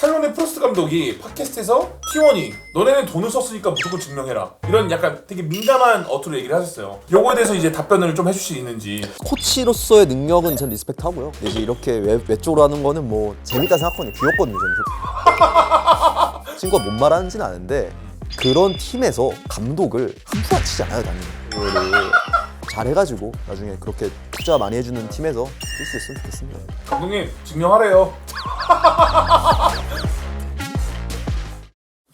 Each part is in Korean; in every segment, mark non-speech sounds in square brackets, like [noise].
탈론의 프로스트 감독이 팟캐스트에서 T1이 너네는 돈을 썼으니까 무조건 증명해라 이런 약간 되게 민감한 어투로 얘기를 하셨어요. 요거에 대해서 이제 답변을 좀 해줄 수 있는지. 코치로서의 능력은 전 리스펙트하고요. 근데 이제 이렇게 외, 외적으로 하는 거는 뭐 재밌다 생각하거든요. 귀엽거든요. 저는. [laughs] 친구가 뭔 말하는지는 아는데 그런 팀에서 감독을 함부로 치지 않아요, 당연히. 그거를 잘해가지고 나중에 그렇게 투자 많이 해주는 팀에서 뛸 수 있으면 좋겠습니다. 감독님 증명하래요. [laughs]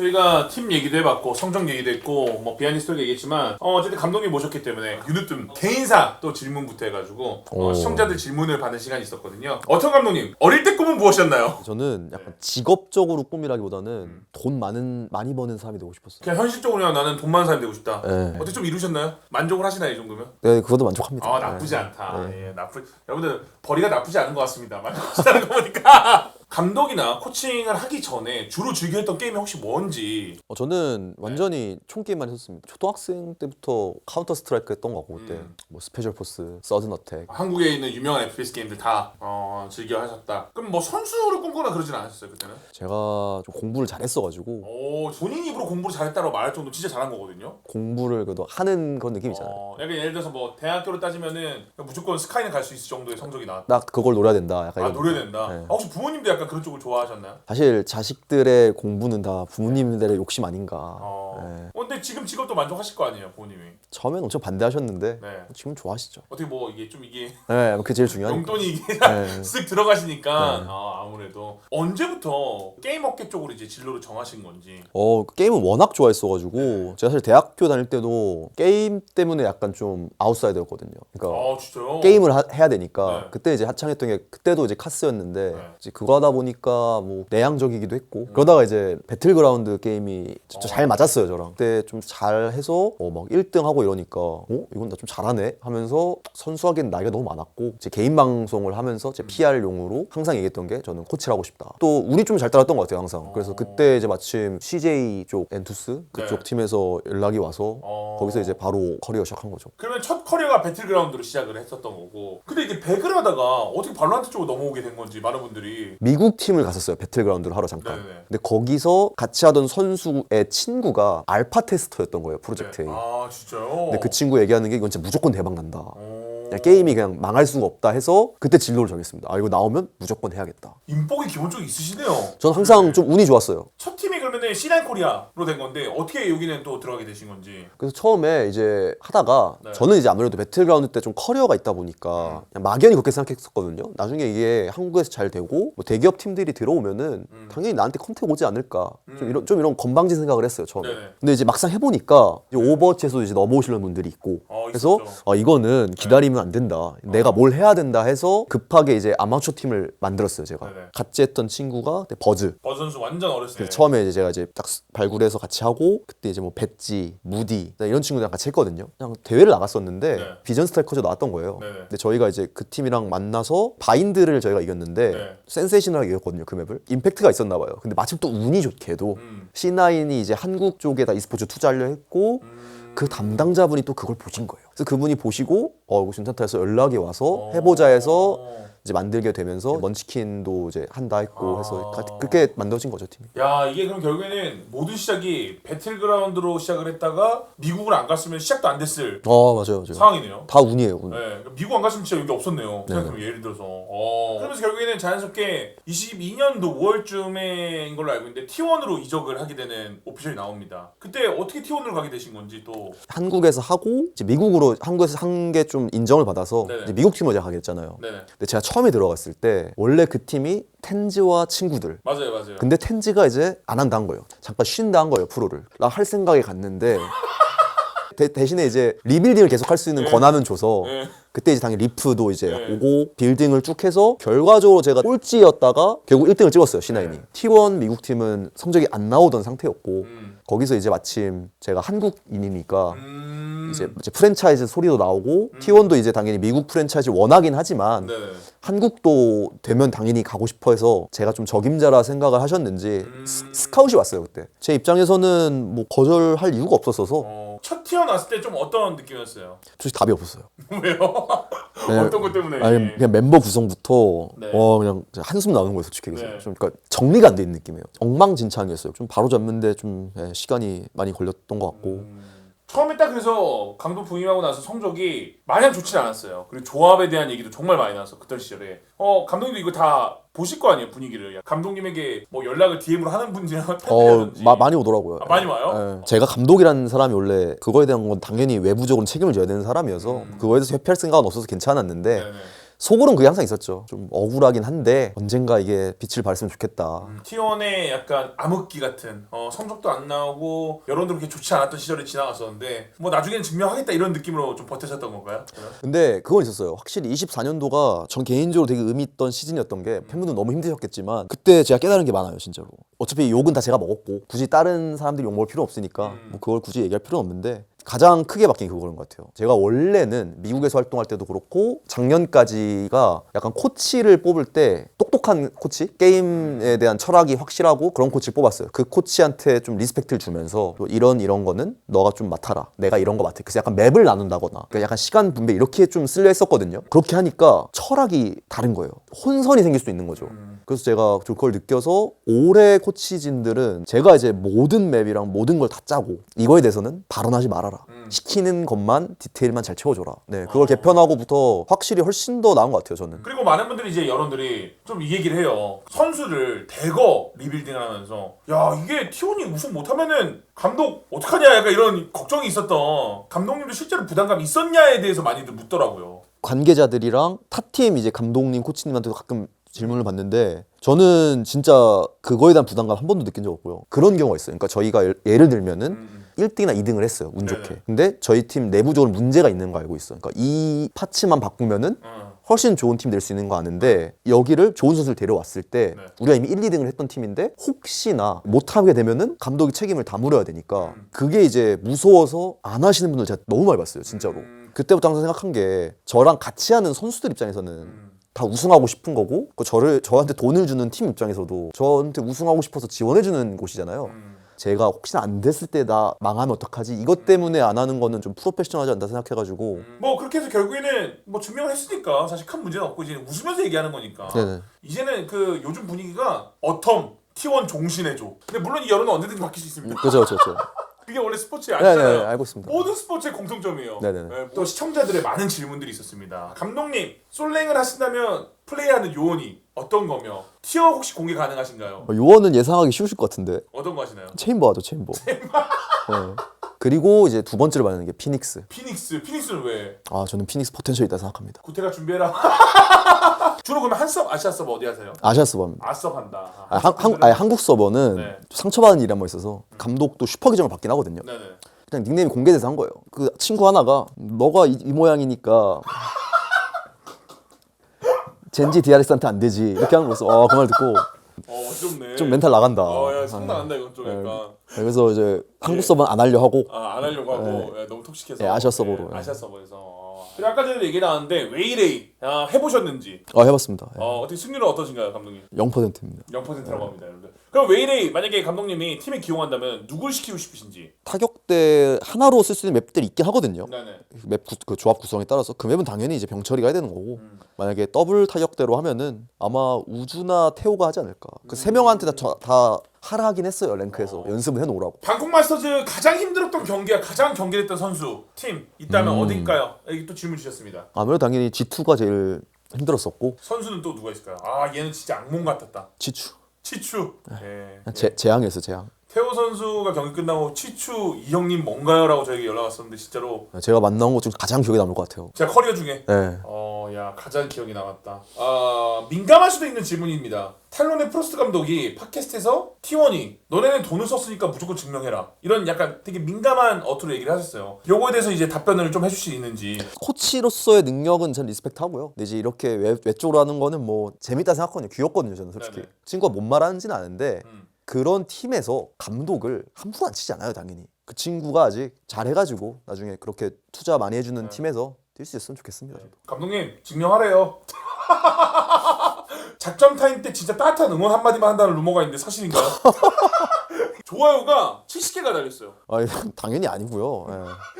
저희가 팀 얘기도 해봤고 성적 얘기도 했고 뭐 비하인드 스토리 얘기했지만 어, 어쨌든 감독님 모셨기 때문에 유느뜸 개인사 또 질문부터 해가지고 어, 오. 시청자들 질문을 받는 시간이 있었거든요. 어떤 감독님 어릴 때 꿈은 무엇이었나요? 저는 약간 직업적으로 꿈이라기보다는 돈 많은 많이 버는 사람이 되고 싶었어요. 그냥 현실적으로 그냥 나는 돈 많은 사람 되고 싶다. 네. 어떻게 좀 이루셨나요? 만족을 하시나요 이 정도면? 네, 그것도 만족합니다. 아 나쁘지 네. 않다. 네. 예, 나쁘. 여러분들 벌이가 나쁘지 않은 것 같습니다. 만족하시다는 거 보니까. 감독이나 코칭을 하기 전에 주로 즐겨했던 게임이 혹시 뭔지 어, 저는 완전히 총 게임만 했었습니다. 초등학생 때부터 카운터 스트라이크 했던 거고 그때 음. 뭐 스페셜 포스, 서든 어택. 한국에 있는 유명한 FPS 게임들 다 어, 즐겨 하셨다. 그럼 뭐 선수를 꿈꾸거나 그러진 않으셨어요 그때는? 제가 좀 공부를 잘했어가지고 오 본인 입으로 공부를 잘했다고 말할 정도 진짜 잘한 거거든요. 공부를 그래도 하는 그런 느낌 있잖아요. 어, 약간 예를 들어서 뭐 대학교로 따지면은 무조건 스카이는 갈 수 있을 정도의 성적이 나왔다. 나 그걸 노려야 된다. 약간 아 이런 노려야 된다. 네. 아, 혹시 부모님도 약간 그런 쪽을 좋아하셨나요? 사실 자식들의 공부는 다 부모님들의 욕심 아닌가. 어. 네. 어, 근데 지금 직업도 만족하실 거 아니에요, 부모님이. 처음엔 엄청 반대하셨는데 네. 지금 좋아하시죠. 어떻게 뭐 이게 좀 이게 네, 그게 제일 중요하니까. 용돈이 이게 네. [laughs] 쓱 들어가시니까 네. 아, 아무래도 언제부터 게임 업계 쪽으로 이제 진로를 정하신 건지. 어 게임은 워낙 좋아했어가지고 제가 사실 대학교 다닐 때도 게임 때문에 약간 좀 아웃사이더였거든요. 그러니까 아 진짜요? 게임을 하- 해야 되니까 네. 그때 이제 하창했던 게 그때도 이제 카스였는데 네. 이제 그거 하다 보니까 뭐 내향적이기도 했고 그러다가 이제 배틀그라운드 게임이 진짜 잘 맞았어요 저랑 그때 좀 잘해서 어 막 1등 하고 이러니까 어 이건 나 좀 잘하네 하면서 선수하기엔 나이가 너무 많았고 제 개인 방송을 하면서 제 PR용으로 항상 얘기했던 게 저는 코치를 하고 싶다 또 운이 좀 잘 따랐던 것 같아요 항상 그래서 그때 이제 마침 CJ 쪽 엔투스 그쪽 네. 팀에서 연락이 와서 어. 거기서 이제 바로 커리어 시작한 거죠 그러면 첫 커리어가 배틀그라운드로 시작을 했었던 거고. 근데 이게 배그를 하다가 어떻게 발로란트 쪽으로 넘어오게 된 건지 많은 분들이 미국 팀을 갔었어요 배틀그라운드를 하러 잠깐 네네. 근데 거기서 같이 하던 선수의 친구가 알파 테스터였던 거예요 프로젝트에 네. 아 진짜요? 근데 그 친구 얘기하는 게 이건 진짜 무조건 대박 난다 어. 게임이 그냥 망할 수가 없다 해서 그때 진로를 정했습니다 아 이거 나오면 무조건 해야겠다 인복이 기본적으로 있으시네요. 저는 항상 좀 운이 좋았어요 첫 팀이 그러면은 C9 코리아로 된 건데 어떻게 여기는 또 들어가게 되신 건지. 그래서 처음에 이제 하다가 네. 저는 이제 아무래도 배틀그라운드 때 좀 커리어가 있다 보니까 그냥 막연히 그렇게 생각했었거든요. 나중에 이게 한국에서 잘 되고 뭐 대기업 팀들이 들어오면은 음. 당연히 나한테 컨택 오지 않을까 좀 이런 좀 이런 건방진 생각을 했어요 처음에. 네네. 근데 이제 막상 해보니까 이제 오버워치에서 이제 넘어오시는 분들이 있고 어, 그래서 있었죠. 아, 이거는 기다리면 안 된다. 내가 뭘 해야 된다 해서 급하게 이제 아마추어 팀을 만들었어요 제가. 네네. 같이 했던 친구가 그때 버즈. 버 선수 완전 어렸을 때. 처음에 이제 제가 이제 딱 발굴해서 같이 하고 그때 이제 뭐 배지, 무디 이런 친구들이랑 같이 했거든요. 그냥 대회를 나갔었는데 네. 비전 스트라이커즈 나왔던 거예요. 네네. 근데 저희가 이제 그 팀이랑 만나서 바인드를 저희가 이겼는데 네. 센세이션하게 이겼거든요 그 맵을. 임팩트가 있었나 봐요. 근데 마침 또 운이 좋게도 음. C9이 이제 한국 쪽에다 e스포츠 투자하려 했고 음. 그 담당자분이 또 그걸 보신 거예요. 그래서 그분이 보시고 어 이거 괜찮다 해서 연락이 와서 어. 해보자 해서 이제 만들게 되면서 먼치킨도 이제 한다 했고 아. 해서 가- 그렇게 만들어진 거죠 팀이. 야 이게 그럼 결국에는 모든 시작이 배틀그라운드로 시작을 했다가 미국을 안 갔으면 시작도 안 됐을 어 맞아요 맞아요. 상황이네요. 다 운이에요 운. 네, 그러니까 미국 안 갔으면 진짜 여기 없었네요. 생각해보면 예를 들어서. 어. 그러면서 결국에는 자연스럽게 22년도 5월쯤에인 걸로 알고 있는데 T1으로 이적을 하게 되는 오피셜이 나옵니다. 그때 어떻게 T1으로 가게 되신 건지 또. 한국에서 하고 이제 미국으로 한국에서 한 게 좀 인정을 받아서 네네. 이제 미국 팀으로 제가 가게 됐잖아요. 네네. 근데 제가 처음에 들어갔을 때 원래 그 팀이 텐즈와 친구들. 맞아요, 맞아요. 근데 텐즈가 이제 안 한다 한 거예요. 잠깐 쉰다 한 거예요 프로를. 나 할 생각에 갔는데 [laughs] 대, 신에 이제 리빌딩을 계속 할 수 있는 네. 권한은 줘서 네. 그때 이제 당연히 리프도 이제 네. 오고 빌딩을 쭉 해서 결과적으로 제가 꼴찌였다가 결국 1등을 찍었어요 C9이. 네. T1 미국 팀은 성적이 안 나오던 상태였고 음. 거기서 이제 마침 제가 한국인이니까 음. 이제, 이제 프랜차이즈 소리도 나오고 T1도 이제 당연히 미국 프랜차이즈 원하긴 하지만 네네. 한국도 되면 당연히 가고 싶어 해서 제가 좀 적임자라 생각을 하셨는지 음. 스, 스카웃이 왔어요 그때 제 입장에서는 뭐 거절할 이유가 없었어서 어, 첫 튀어나왔을 때 좀 어떤 느낌이었어요? 솔직히 답이 없었어요. [laughs] 왜요? 네. 어떤 것 때문에? 아니 그냥 멤버 구성부터 네. 어 그냥 한숨 나오는 거예요 솔직히 네. 좀 그러니까 정리가 안돼 있는 느낌이에요 엉망진창이었어요 좀 바로 잡는데 좀 예, 시간이 많이 걸렸던 것 같고 음. 처음에 딱 그래서 강도 부임하고 나서 성적이 마냥 좋지 않았어요. 그리고 조합에 대한 얘기도 정말 많이 나왔어 그때 시절에. 어 감독님도 이거 다 보실 거 아니에요 분위기를. 감독님에게 뭐 연락을 DM으로 하는 분이나 [laughs] 어 팬이라든지. 마- 많이 오더라고요 아, 많이 와요? 예. 제가 감독이라는 사람이 원래 그거에 대한 건 당연히 외부적으로 책임을 져야 되는 사람이어서 음. 그거에 대해서 회피할 생각은 없어서 괜찮았는데 네네. 속으로는 그게 항상 있었죠 좀 억울하긴 한데 언젠가 이게 빛을 발했으면 좋겠다 음, T1의 약간 암흑기 같은 어, 성적도 안 나오고 여론도 그렇게 좋지 않았던 시절이 지나갔었는데 뭐 나중에는 증명하겠다 이런 느낌으로 좀 버텨셨던 건가요? 그럼? 근데 그건 있었어요. 확실히 24년도가 전 개인적으로 되게 의미 있던 시즌이었던 게 팬분들 너무 힘드셨겠지만 그때 제가 깨달은 게 많아요, 진짜로. 어차피 욕은 다 제가 먹었고 굳이 다른 사람들이 욕 먹을 필요 없으니까 음. 뭐 그걸 굳이 얘기할 필요는 없는데 가장 크게 바뀐 게 그거인 것 같아요. 제가 원래는 미국에서 활동할 때도 그렇고 작년까지가 약간 코치를 뽑을 때 똑똑한 코치, 게임에 대한 철학이 확실하고 그런 코치를 뽑았어요. 그 코치한테 좀 리스펙트를 주면서 또 이런 이런 거는 너가 좀 맡아라. 내가 이런 거 맡아. 그래서 약간 맵을 나눈다거나 그러니까 약간 시간 분배 이렇게 좀 쓸려 했었거든요. 그렇게 하니까 철학이 다른 거예요. 혼선이 생길 수도 있는 거죠. 그래서 제가 좀 그걸 느껴서 올해 코치진들은 제가 이제 모든 맵이랑 모든 걸 다 짜고 이거에 대해서는 발언하지 말아라. 시키는 것만 디테일만 잘 채워줘라. 네, 그걸 개편하고부터 확실히 훨씬 더 나은 것 같아요, 저는. 그리고 많은 분들이 이제 여러분들이 좀 이 얘기를 해요. 선수를 대거 리빌딩을 하면서 야 이게 T1이 우승 못하면은 감독 어떡하냐 약간 이런 걱정이 있었던 감독님도 실제로 부담감 있었냐에 대해서 많이들 묻더라고요. 관계자들이랑 타팀 이제 감독님, 코치님한테도 가끔 질문을 받는데 저는 진짜 그거에 대한 부담감 한 번도 느낀 적 없고요. 그런 경우가 있어요. 그러니까 저희가 예- 예를 들면은 음. 1등이나 2등을 했어요. 운 좋게. 네네. 근데 저희 팀 내부적으로 문제가 있는 거 알고 있어요. 그러니까 이 파츠만 바꾸면은 어. 훨씬 좋은 팀 될 수 있는 거 아는데 여기를 좋은 선수를 데려왔을 때 네. 우리가 이미 1, 2등을 했던 팀인데 혹시나 못하게 되면은 감독이 책임을 다 물어야 되니까 음. 그게 이제 무서워서 안 하시는 분들 제가 너무 많이 봤어요 진짜로 음. 그때부터 항상 생각한 게 저랑 같이 하는 선수들 입장에서는 음. 다 우승하고 싶은 거고 그 저를 저한테 돈을 주는 팀 입장에서도 저한테 우승하고 싶어서 지원해 주는 곳이잖아요 음. 제가 혹시나 안 됐을 때 나 망하면 어떡하지 이것 때문에 안 하는 거는 좀 프로페셔널하지 않다 생각해가지고 뭐 그렇게 해서 결국에는 뭐 증명을 했으니까 사실 큰 문제는 없고 이제 웃으면서 얘기하는 거니까 네네. 이제는 그 요즘 분위기가 어텀 T1 종신해줘. 근데 물론 이 여론은 언제든지 바뀔 수 있습니다. 그죠 그죠 그죠 그게 원래 스포츠의 네네 아시잖아요. 알고 있습니다 모든 스포츠의 공통점이에요. 네네네. 네, 또 시청자들의 많은 질문들이 있었습니다. 감독님, 솔랭을 하신다면 플레이하는 요원이 어떤 거며 티어 혹시 공개 가능하신가요? 어, 요원은 예상하기 쉬우실 것 같은데 어떤 거 하시나요? 체인버 하죠 체인버 네. 그리고 이제 두 번째로 말하는 게 피닉스 피닉스, 피닉스는 왜? 아 저는 피닉스 포텐셜이 있다 생각합니다 구태가 준비해라. [laughs] 주로 그러면 한섭 아시아 서버 어디 하세요? 아시아 서버입니다. 아섭 한다. 아, 한, 한, 아니, 한국 서버는 네. 상처받은 일이 한번 있어서 감독도 슈퍼 기정을 받긴 하거든요. 네네. 그냥 닉네임이 공개돼서 한 거예요. 그 친구 하나가 너가 이, 이 모양이니까 [laughs] 젠지 DRX한테 안 되지. 이렇게 하는 거였어. 아, 그말 듣고. 어 어렵네. 좀 멘탈 나간다. 어, 야, 상당한다 이건 좀 약간. 네, 그래서 이제 한국 서버는 안 하려 하고. 아, 안 하려고 하고. 예, 너무 톡식해서. 네, 아시아 서버로, 예, 예. 아시아 서버에서. 어. 그리고 아까 전에 얘기 나왔는데 웨이레이 아, 해보셨는지? 아 해봤습니다. 예. 어, 어떻게 승률은 어떠신가요 감독님? 0%입니다. 0%라고 합니다 여러분들. 그럼 웨이레이 만약에 감독님이 팀에 기용한다면 누굴 시키고 싶으신지? 타격대 하나로 쓸 수 있는 맵들이 있긴 하거든요. 네네. 맵 구, 그 조합 구성에 따라서. 그 맵은 당연히 이제 병철이가 해야 되는 거고. 음. 만약에 더블 타격대로 하면은 아마 우주나 태호가 하지 않을까. 그 세 명한테 다, 저- 다 하라 하긴 했어요 랭크에서. 연습을 해놓으라고. 방콕 마스터즈 가장 힘들었던 경기와 가장 경기했던 선수 팀 있다면 음. 어딜까요? 여기 또 질문 주셨습니다. 아무래도 당연히 G2가 제일 힘들었었고. 선수는 또 누가 있을까요? 아 얘는 진짜 악몽 같았다. 치추. 치추. 예. 제, 재앙이었어 재앙. 태호 선수가 경기 끝나고 치추 이 형님 뭔가요? 라고 저에게 연락 왔었는데 진짜로 제가 만나온 것 중 가장 기억에 남을 것 같아요. 제가 커리어 중에? 네. 어, 야 가장 기억이 남았다. 아 민감할 수도 있는 질문입니다. 탈론의 프로스트 감독이 팟캐스트에서 T1이 너네는 돈을 썼으니까 무조건 증명해라. 이런 약간 되게 민감한 어투로 얘기를 하셨어요. 요거에 대해서 이제 답변을 좀 해줄 수 있는지. 코치로서의 능력은 전 리스펙트 하고요 근데 이제 이렇게 외, 외쪽으로 하는 거는 뭐 재밌다 생각하거든요 귀엽거든요 저는 솔직히 네네. 친구가 뭔 말하는지는 아는데 음. 그런 팀에서 감독을 함부로 안 치지 않아요 당연히 그 친구가 아직 잘해가지고 나중에 그렇게 투자 많이 해주는 네. 팀에서 뛸 수 있으면 좋겠습니다 저도. 감독님 증명하래요. [laughs] 작전 타임 때 진짜 따뜻한 응원 한마디만 한다는 루머가 있는데 사실인가요? [laughs] 좋아요가 70개가 달렸어요. 아 [laughs] 당연히 아니고요.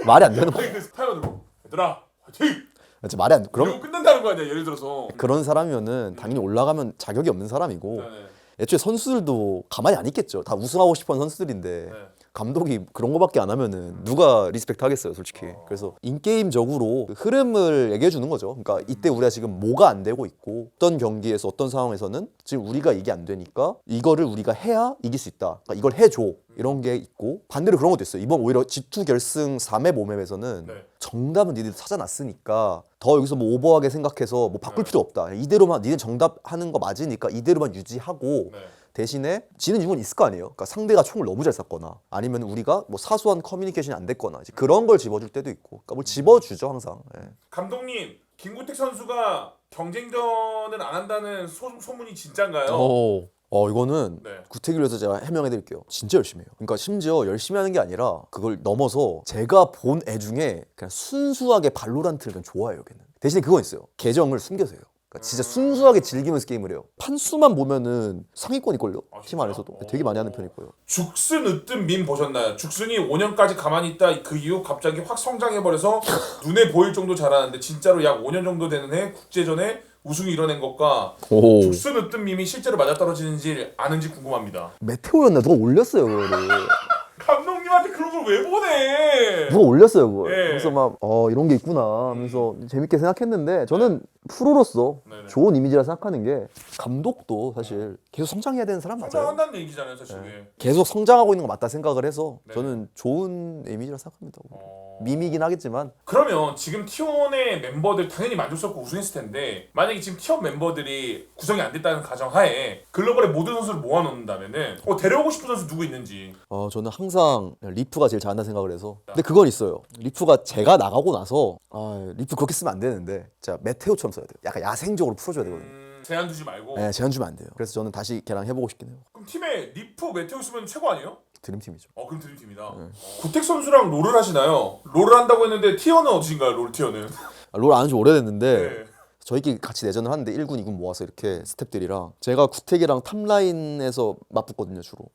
예. 말이 안 되는 거. 아니 그 타이어로 얘들아 화이팅! 진짜 말이 안. 그럼 끝난다는 거 아니야 예를 들어서. 그런 사람이면은 당연히 올라가면 자격이 없는 사람이고 네, 네. 애초에 선수들도 가만히 안 있겠죠. 다 우승하고 싶어하는 선수들인데 네. 감독이 그런 거밖에 안 하면은 누가 리스펙트 하겠어요, 솔직히. 그래서 인게임적으로 그 흐름을 얘기해 주는 거죠. 그러니까 이때 우리가 지금 뭐가 안 되고 있고 어떤 경기에서 어떤 상황에서는 지금 우리가 이게 안 되니까 이거를 우리가 해야 이길 수 있다. 그러니까 이걸 해줘. 이런 게 있고 반대로 그런 것도 있어요. 이번 오히려 G2 결승 3회 5맵에서는 네. 정답은 니들 찾아놨으니까 더 여기서 뭐 오버하게 생각해서 뭐 바꿀 필요 없다. 이대로만 니네 정답 하는 거 맞으니까 이대로만 유지하고 네. 대신에 지는 이유는 있을 거 아니에요. 그러니까 상대가 총을 너무 잘 쐈거나 아니면 우리가 뭐 사소한 커뮤니케이션이 안 됐거나 이제 그런 걸 집어줄 때도 있고. 그러니까 뭘 집어주죠 항상. 예. 감독님 김구택 선수가 경쟁전을 안 한다는 소, 소문이 진짠가요? 어, 어 이거는 네. 구태기를 위해서 제가 해명해 드릴게요. 진짜 열심히 해요. 그러니까 심지어 열심히 하는 게 아니라 그걸 넘어서 제가 본 애 중에 그냥 순수하게 발로란트를 그냥 좋아해요. 걔는. 대신에 그건 있어요. 계정을 숨겨서 해요. 그러니까 진짜 순수하게 즐기면서 게임을 해요. 판수만 보면은 상위권일걸요? 아, 팀 진짜요? 안에서도 되게 많이 하는 거예요. 죽순 으뜸 밈 보셨나요? 죽순이 5년까지 가만히 있다 그 이후 갑자기 확 성장해버려서 [laughs] 눈에 보일 정도 잘하는데 진짜로 약 5년 정도 되는 해 국제전에 우승을 이뤄낸 것과 오. 죽순 으뜸 밈이 실제로 맞아떨어지는지 아는지 궁금합니다. 메테오였나 누가 올렸어요 그거를. [laughs] 감독 그런 걸 왜 보내? 누가 올렸어요 그걸. 예. 그래서 막 어 이런 게 있구나 하면서 재밌게 생각했는데 저는 프로로서 네네. 좋은 이미지라 생각하는 게 감독도 사실 계속 성장해야 되는 사람 맞아요. 성장한다는 얘기잖아요 사실 그게. 계속 성장하고 있는 거 맞다 생각을 해서 네. 저는 좋은 이미지라 생각합니다. 어... 밈이긴 하겠지만 그러면 지금 T1의 멤버들 당연히 만족스럽고 우승했을 텐데 만약에 지금 T1 멤버들이 구성이 안 됐다는 가정하에 글로벌의 모든 선수를 모아놓는다면은 어, 데려오고 싶은 선수 누구 있는지 어 저는 항상 리프가 제일 잘한다 생각을 해서 근데 그건 있어요. 리프가 제가 나가고 나서 아 리프 그렇게 쓰면 안 되는데 진짜 메테오처럼 써야 돼요. 약간 야생적으로 풀어줘야 되거든요. 음, 제한 두지 말고 네, 제한 주면 안 돼요. 그래서 저는 다시 걔랑 해보고 싶긴 해요. 그럼 팀에 리프 메테오 있으면 최고 아니에요? 드림팀이죠. 어 그럼 드림팀이다 네. 어, 구택 선수랑 롤을 하시나요? 롤을 한다고 했는데 T1은 어디신가요 롤 T1은? 아, 롤 안 한 지 오래됐는데 네. 저희끼리 같이 내전을 하는데 1군, 2군 모아서 이렇게 스탭들이랑 제가 구택이랑 탑라인에서 맞붙거든요 주로.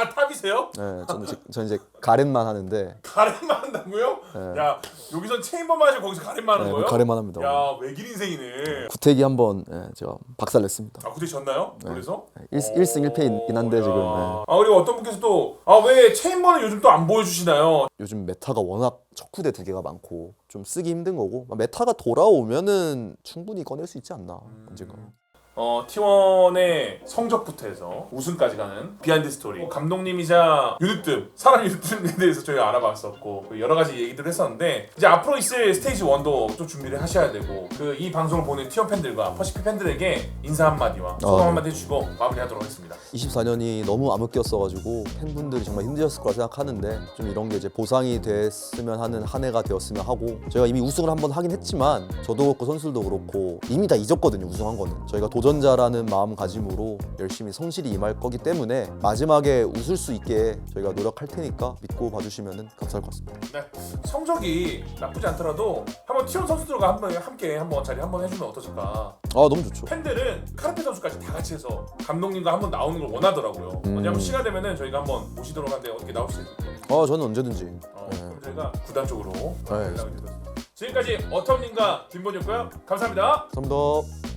아 탑이세요? 네, 저는 이제, 저는 이제 가렌만 하는데 가렌만 한다고요? 야 여기선 체인버만 하시고 거기서 가렌만 하는 네, 거예요? 가렌만 합니다. 야 외길 인생이네 구택이 한번 예, 제가 박살냈습니다. 아 구택 졌나요? 그래서? 1, 1승 1패이긴 한데 야. 지금 예. 아 그리고 어떤 분께서 또 아 왜 체인버는 요즘 또 안 보여주시나요? 요즘 메타가 워낙 척후대 두 개가 많고 좀 쓰기 힘든 거고 메타가 돌아오면은 충분히 꺼낼 수 있지 않나 언젠가. 어 T1의 성적부터 해서 우승까지 가는 비하인드 스토리. 감독님이자 유니뜸 사람 유니뜸에 대해서 저희가 알아봤었고 그 여러 가지 얘기들을 했었는데 이제 앞으로 있을 스테이지 1도 또 준비를 하셔야 되고 그 이 방송을 보는 T1 팬들과 퍼시픽 팬들에게 인사 한마디와 소감 네. 한마디 해주시고 마무리하도록 하겠습니다. 24년이 너무 암흑기였어가지고 팬분들이 정말 힘드셨을 거라 생각하는데 좀 이런 게 이제 보상이 됐으면 하는 한 해가 되었으면 하고 저희가 이미 우승을 한번 하긴 했지만 저도 그렇고 선수들도 그렇고 이미 다 잊었거든요 우승한 거는. 저희가 도전 자라는 마음가짐으로 열심히 성실히 임할 거기 때문에 마지막에 웃을 수 있게 저희가 노력할 테니까 믿고 봐주시면 감사할 것 같습니다 네, 성적이 나쁘지 않더라도 한번 T1 선수들과 한번 함께 한번 자리 한번 해주면 어떠실까 아 너무 좋죠 팬들은 카르페 선수까지 다 같이 해서 감독님과 한번 나오는 걸 원하더라고요. 음. 왜냐면 시간 되면은 저희가 한번 모시도록 하는데 어떻게 나올 수 있을까요? 아 저는 언제든지 어, 네. 그럼 저희가 구단 쪽으로 연락을 네. 드렸습니다. 지금까지 어텀님과 김본이었고요. 감사합니다. 감사합니다